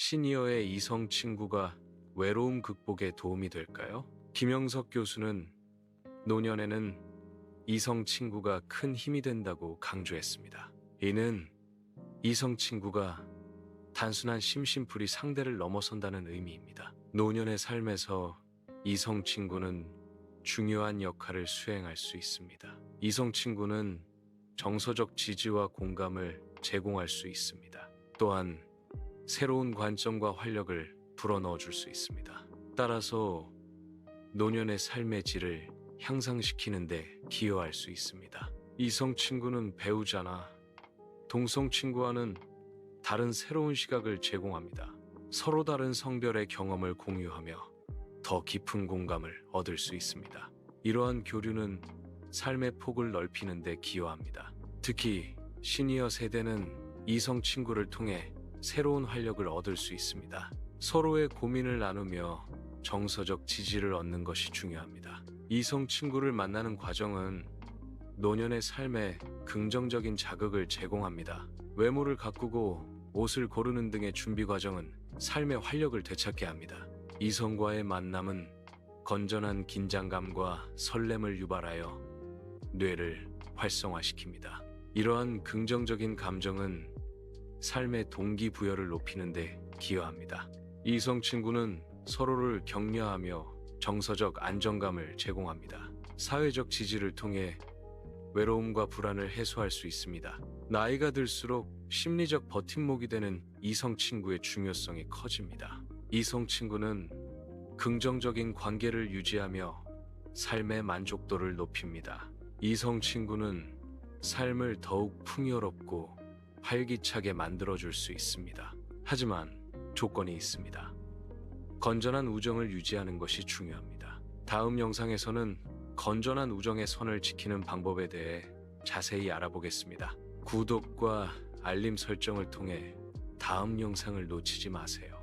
시니어의 이성 친구가 외로움 극복에 도움이 될까요? 김영석 교수는 노년에는 이성 친구가 큰 힘이 된다고 강조했습니다. 이는 이성 친구가 단순한 심심풀이 상대를 넘어선다는 의미입니다. 노년의 삶에서 이성 친구는 중요한 역할을 수행할 수 있습니다. 이성 친구는 정서적 지지와 공감을 제공할 수 있습니다. 또한 새로운 관점과 활력을 불어넣어 줄 수 있습니다. 따라서 노년의 삶의 질을 향상시키는데 기여할 수 있습니다. 이성 친구는 배우자나 동성 친구와는 다른 새로운 시각을 제공합니다. 서로 다른 성별의 경험을 공유하며 더 깊은 공감을 얻을 수 있습니다. 이러한 교류는 삶의 폭을 넓히는 데 기여합니다. 특히 시니어 세대는 이성 친구를 통해 새로운 활력을 얻을 수 있습니다. 서로의 고민을 나누며 정서적 지지를 얻는 것이 중요합니다. 이성 친구를 만나는 과정은 노년의 삶에 긍정적인 자극을 제공합니다. 외모를 가꾸고 옷을 고르는 등의 준비 과정은 삶의 활력을 되찾게 합니다. 이성과의 만남은 건전한 긴장감과 설렘을 유발하여 뇌를 활성화시킵니다. 이러한 긍정적인 감정은 삶의 동기부여를 높이는데 기여합니다. 이성 친구는 서로를 격려하며 정서적 안정감을 제공합니다. 사회적 지지를 통해 외로움과 불안을 해소할 수 있습니다. 나이가 들수록 심리적 버팀목이 되는 이성 친구의 중요성이 커집니다. 이성 친구는 긍정적인 관계를 유지하며 삶의 만족도를 높입니다. 이성 친구는 삶을 더욱 풍요롭고 활기차게 만들어줄 수 있습니다. 하지만 조건이 있습니다. 건전한 우정을 유지하는 것이 중요합니다. 다음 영상에서는 건전한 우정의 선을 지키는 방법에 대해 자세히 알아보겠습니다. 구독과 알림 설정을 통해 다음 영상을 놓치지 마세요.